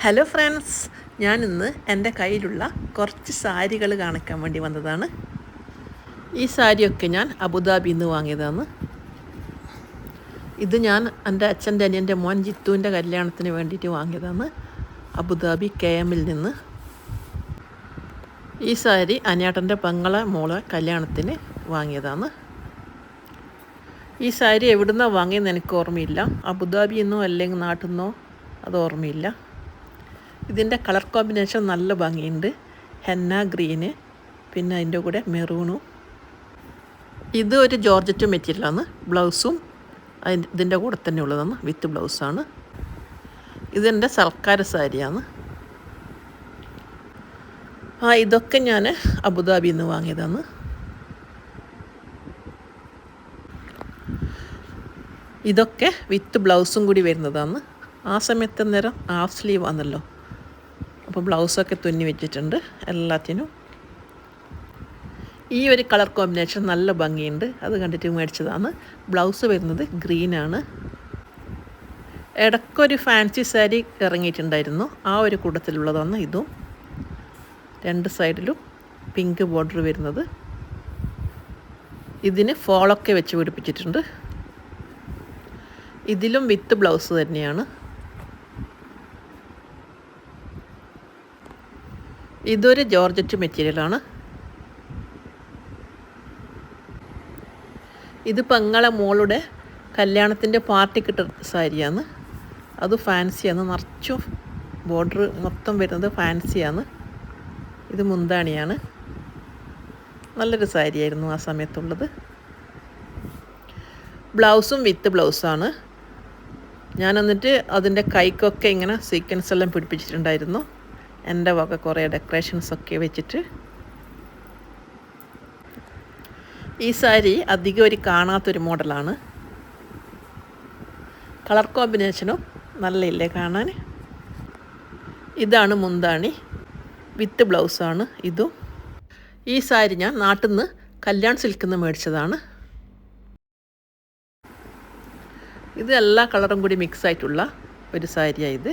Hello friends ഞാനിന്ന് എന്റെ കയ്യിലുള്ള കുറച്ച് സാരികൾ കാണിക്കാൻ വേണ്ടി വന്നതാണ്. ഈ സാരിയൊക്കെ ഞാൻ അബുദാബിയിൽ നിന്ന് വാങ്ങിയതാണ്. ഇത് ഞാൻ എന്റെ അച്ഛന്റെ അനിയന്റെ മോൻ ജിത്തുവിന്റെ കല്യാണത്തിന് വേണ്ടിയിട്ട് വാങ്ങിയതാണ്. അബുദാബി കെ എമ്മിൽ നിന്ന്. ഈ സാരി അനിയാട്ടന്റെ പെങ്ങളെ മോളെ കല്യാണത്തിന് വാങ്ങിയതാണ്. ഈ സാരി എവിടുന്നാണ് വാങ്ങിയെന്ന് എനിക്ക് ഓർമ്മയില്ല. അബുദാബിയിൽ നിന്നോ അല്ലെങ്കിൽ നാട്ടിൽ നിന്നോ അത് ഓർമ്മയില്ല. ഇതിന്റെ കളർ കോമ്പിനേഷൻ നല്ല ഭംഗിയുണ്ട്. ഹെന്ന ഗ്രീന് പിന്നെ അതിന്റെ കൂടെ മെറൂണും. ഇത് ഒരു ജോർജറ്റ് മെറ്റീരിയലാണ്. ബ്ലൗസും അതിന്റെ ഇതിന്റെ കൂടെ തന്നെ ഉള്ളതാണ്. വിത്ത് ബ്ലൗസാണ്. ഇതെന്റെ സർക്കാർ സാരിയാണ്. ആ ഇതൊക്കെ ഞാൻ അബുദാബിയിൽ നിന്ന് വാങ്ങിയതാണ്. ഇതൊക്കെ വിത്ത് ബ്ലൗസും കൂടി വരുന്നതാണ്. ആ സമയത്ത് അന്നേരം ഹാഫ് സ്ലീവ് ആണല്ലോ അപ്പോൾ ബ്ലൗസൊക്കെ തുന്നി വെച്ചിട്ടുണ്ട്. എല്ലാത്തിനും. ഈ ഒരു കളർ കോമ്പിനേഷൻ നല്ല ഭംഗിയുണ്ട്. അത് കണ്ടിട്ട് മേടിച്ചതാണ്. ബ്ലൗസ് വരുന്നത് ഗ്രീനാണ് ഇടയ്ക്കൊരു ഫാൻസി സാരി ഇറങ്ങിയിട്ടുണ്ടായിരുന്നു. ആ ഒരു കൂട്ടത്തിലുള്ളതാണ് ഇതും. രണ്ട് സൈഡിലും പിങ്ക് ബോർഡർ വരുന്നത്. ഇതിന് ഫോളൊക്കെ വെച്ച് പിടിപ്പിച്ചിട്ടുണ്ട്. ഇതിലും വിത്ത് ബ്ലൗസ് തന്നെയാണ്. ഇതൊരു ജോർജറ്റ് മെറ്റീരിയലാണ് ഇത് പെങ്ങളെ മോളുടെ കല്യാണത്തിന്റെ പാർട്ടി കിട്ട സാരിയാണ്. അത് ഫാൻസിയാണ്. നിറച്ചും ബോർഡർ മൊത്തം വരുന്നത് ഫാൻസിയാണ്. ഇത് മുന്താണിയാണ്. നല്ലൊരു സാരിയായിരുന്നു ആ സമയത്തുള്ളത്. ബ്ലൗസും വിത്ത് ബ്ലൗസാണ്. ഞാൻ എന്നിട്ട് അതിന്റെ കൈക്കൊക്കെ ഇങ്ങനെ സീക്വൻസ് എല്ലാം പിടിപ്പിച്ചിട്ടുണ്ടായിരുന്നു. എന്റെ വക കുറേ ഡെക്കറേഷൻസ് ഒക്കെ വെച്ചിട്ട് ഈ സാരി അധികം ഒരു കാണാത്തൊരു മോഡലാണ്. കളർ കോമ്പിനേഷനും നല്ല ഇല്ലേ കാണാൻ? ഇതാണ് മുന്താണി. വിത്ത് ബ്ലൗസാണ് ഇതും. ഈ സാരി ഞാൻ നാട്ടിൽ നിന്ന് കല്യാൺ സിൽക്കിൽ നിന്ന് മേടിച്ചതാണ്. ഇത് എല്ലാ കളറും കൂടി മിക്സ് ആയിട്ടുള്ള ഒരു സാരിയാണ് ഇത്.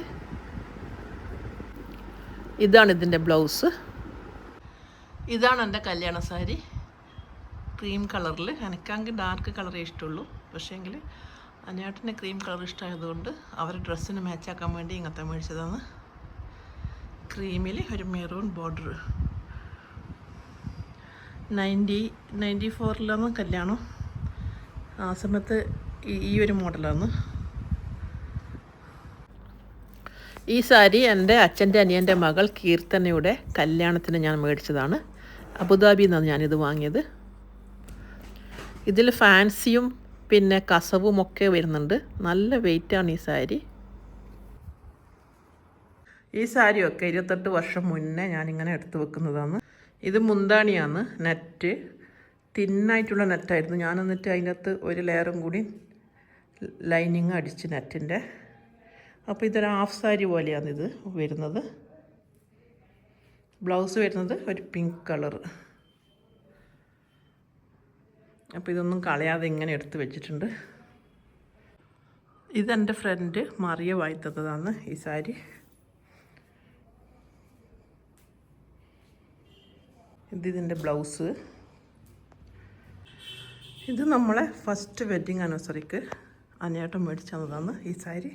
ഇതാണ് ഇതിന്റെ ബ്ലൗസ്. ഇതാണ് എന്റെ കല്യാണ സാരി. ക്രീം കളറിൽ. എനിക്കാണെങ്കിൽ ഡാർക്ക് കളറേ ഇഷ്ടമുള്ളൂ. പക്ഷേങ്കിൽ അനിയാട്ടിന് ക്രീം കളർ ഇഷ്ടമായതുകൊണ്ട് അവർ ഡ്രസ്സിന് മാച്ചാക്കാൻ വേണ്ടി ഇങ്ങനത്തെ മേടിച്ചതാണ്. ക്രീമിൽ ഒരു മെറൂൺ ബോർഡർ. നയന്റി നയന്റി ഫോറിലാണ് കല്യാണം. ആ സമയത്ത് ഈ ഒരു മോഡലാണ്. ഈ സാരി എന്റെ അച്ഛന്റെ അനിയന്റെ മകൾ കീർത്തനയുടെ കല്യാണത്തിന് ഞാൻ മേടിച്ചതാണ്. അബുദാബിയിൽ നിന്നാണ് ഞാനിത് വാങ്ങിയത്. ഇതിൽ ഫാൻസിയും പിന്നെ കസവും ഒക്കെ വരുന്നുണ്ട്. നല്ല വെയിറ്റാണ് ഈ സാരി. ഈ സാരിയൊക്കെ ഇരുപത്തെട്ട് വർഷം മുന്നേ ഞാനിങ്ങനെ എടുത്തു വെക്കുന്നതാണ്. ഇത് മുന്താണിയാണ് നെറ്റ്. തിന്നായിട്ടുള്ള നെറ്റായിരുന്നു. ഞാൻ എന്നിട്ട് ഒരു ലെയറും കൂടി ലൈനിങ് അടിച്ച് നെറ്റിന്റെ അപ്പോൾ ഇതൊരു ഹാഫ് സാരി പോലെയാണ് ഇത് വരുന്നത്. ബ്ലൗസ് വരുന്നത് ഒരു പിങ്ക് കളർ അപ്പോൾ ഇതൊന്നും കളയാതെ ഇങ്ങനെ എടുത്ത് വെച്ചിട്ടുണ്ട്. ഇതെന്റെ ഫ്രണ്ട് മറിയ വായിത്തതാണ് ഈ സാരി. ഇതിതിന്റെ ബ്ലൗസ്. ഇത് നമ്മളെ ഫസ്റ്റ് വെഡ്ഡിങ് ആനിവേഴ്സറിക്ക് അനേട്ടം മേടിച്ചു തന്നതാണ് ഈ സാരി.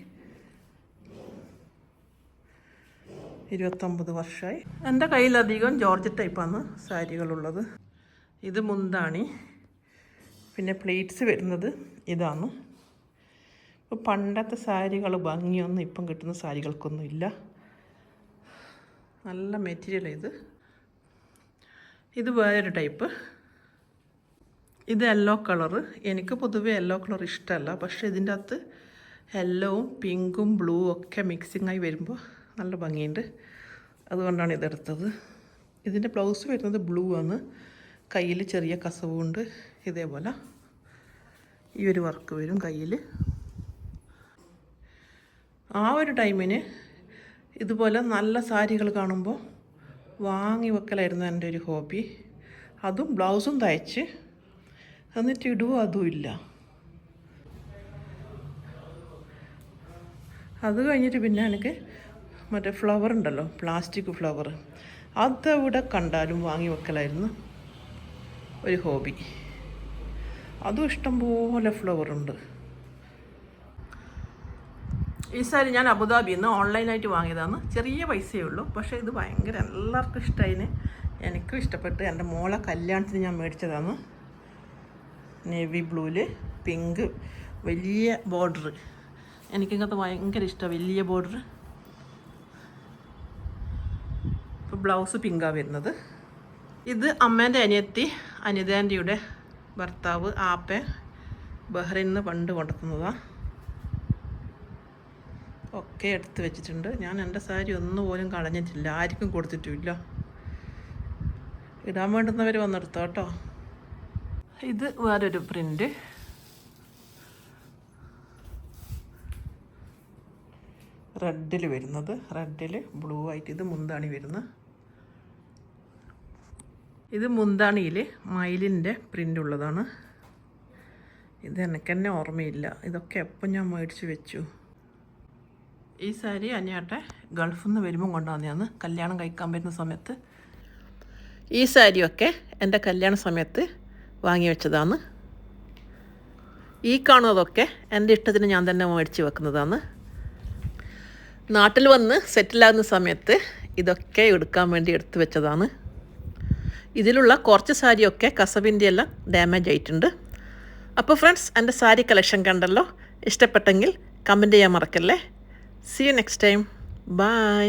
ഇരുപത്തൊമ്പത് വർഷമായി. എന്റെ കയ്യിലധികം ജോർജ് ടൈപ്പാണ് സാരികളുള്ളത്. ഇത് മുന്താണി. പിന്നെ പ്ലേറ്റ്സ് വരുന്നത് ഇതാണ്. ഇപ്പോൾ പണ്ടത്തെ സാരികൾ ഭംഗിയൊന്നും ഇപ്പം കിട്ടുന്ന സാരികൾക്കൊന്നും ഇല്ല. നല്ല മെറ്റീരിയൽ ഇത്. ഇത് വേറൊരു ടൈപ്പ്. ഇത് യെല്ലോ കളറ് എനിക്ക് പൊതുവേ യെല്ലോ കളർ ഇഷ്ടമല്ല. പക്ഷേ ഇതിന്റെ അകത്ത് യെല്ലോവും പിങ്കും ബ്ലൂ ഒക്കെ മിക്സിങ്ങായി വരുമ്പോൾ നല്ല ഭംഗിയുണ്ട്. അതുകൊണ്ടാണ് ഇതെടുത്തത്. ഇതിന്റെ ബ്ലൗസ് വരുന്നത് ബ്ലൂ ആണ്. കയ്യിൽ ചെറിയ കസവുണ്ട്. ഇതേപോലെ ഈ ഒരു വർക്ക് വരും കയ്യിൽ. ആ ഒരു ടൈമിന് ഇതുപോലെ നല്ല സാരികൾ കാണുമ്പോൾ വാങ്ങി വെക്കലായിരുന്നു എന്റെ ഒരു ഹോബി അതും ബ്ലൗസും തയ്ച്ച് എന്നിട്ട് ഇടുവോ? അതുമില്ല അത് കഴിഞ്ഞിട്ട് പിന്നെ എനിക്ക് മറ്റേ ഫ്ലവർ ഉണ്ടല്ലോ പ്ലാസ്റ്റിക് ഫ്ലവർ അതെവിടെ കണ്ടാലും വാങ്ങി വെക്കലായിരുന്നു ഒരു ഹോബി അതും ഇഷ്ടംപോലെ ഫ്ലവർ ഉണ്ട്. ഈ സാരി ഞാൻ അബുദാബിയിൽ നിന്ന് ഓൺലൈനായിട്ട് വാങ്ങിയതാണ്. ചെറിയ പൈസയേ ഉള്ളൂ. പക്ഷേ ഇത് ഭയങ്കര എല്ലാവർക്കും ഇഷ്ടമായിന് എനിക്കും ഇഷ്ടപ്പെട്ട് എന്റെ മോളെ കല്യാണത്തിന് ഞാൻ മേടിച്ചതാണ്. നേവി ബ്ലൂവിൽ പിങ്ക് വലിയ ബോർഡർ എനിക്കിങ്ങനത്തെ ഭയങ്കര ഇഷ്ടമാണ് വലിയ ബോർഡർ ഇപ്പോൾ ബ്ലൗസ് പിങ്കാണ് വരുന്നത്. ഇത് അമ്മേന്റെ അനിയത്തി അനിതാന്റിയുടെ ഭർത്താവ് ആപ്പെ ബഹ്റിൻ നിന്ന് പണ്ട് കൊണ്ടെത്തുന്നതാണ് ഒക്കെ എടുത്ത് വെച്ചിട്ടുണ്ട്. ഞാൻ എന്റെ സാരി ഒന്നും പോലും കളഞ്ഞിട്ടില്ല. ആർക്കും കൊടുത്തിട്ടുമില്ല. ഇടാൻ വേണ്ടുന്നവർ വന്നെടുത്തോ കേട്ടോ. ഇത് വേറൊരു പ്രിന്റ്. റെഡിൽ വരുന്നത്. റെഡിൽ ബ്ലൂ ആയിട്ട് ഇത് മുന്താണി വരുന്ന ഇത് മുന്താണിയിൽ മയിലിന്റെ പ്രിന്റ് ഉള്ളതാണ്. ഇത് എനിക്ക് തന്നെ ഓർമ്മയില്ല. ഇതൊക്കെ എപ്പം ഞാൻ മേടിച്ച് വെച്ചു. ഈ സാരി അനിയാട്ടെ ഗൾഫിൽ നിന്ന് വരുമ്പം കൊണ്ടുവന്നതാണ്. കല്യാണം കഴിക്കാൻ വരുന്ന സമയത്ത്. ഈ സാരിയൊക്കെ എന്റെ കല്യാണ സമയത്ത് വാങ്ങി വെച്ചതാണ്. ഈ കാണുന്നതൊക്കെ എന്റെ ഇഷ്ടത്തിന് ഞാൻ തന്നെ മേടിച്ച് വെക്കുന്നതാണ്. നാട്ടിൽ വന്ന് സെറ്റിലാകുന്ന സമയത്ത് ഇതൊക്കെ എടുക്കാൻ വേണ്ടി എടുത്തു വെച്ചതാണ്. ഇതിലുള്ള കുറച്ച് സാരിയൊക്കെ കസവിന്റെ എല്ലാം ഡാമേജ് ആയിട്ടുണ്ട്. അപ്പോൾ ഫ്രണ്ട്സ് എന്റെ സാരി കളക്ഷൻ കണ്ടല്ലോ. ഇഷ്ടപ്പെട്ടെങ്കിൽ കമന്റ് ചെയ്യാൻ മറക്കല്ലേ? See you next time bye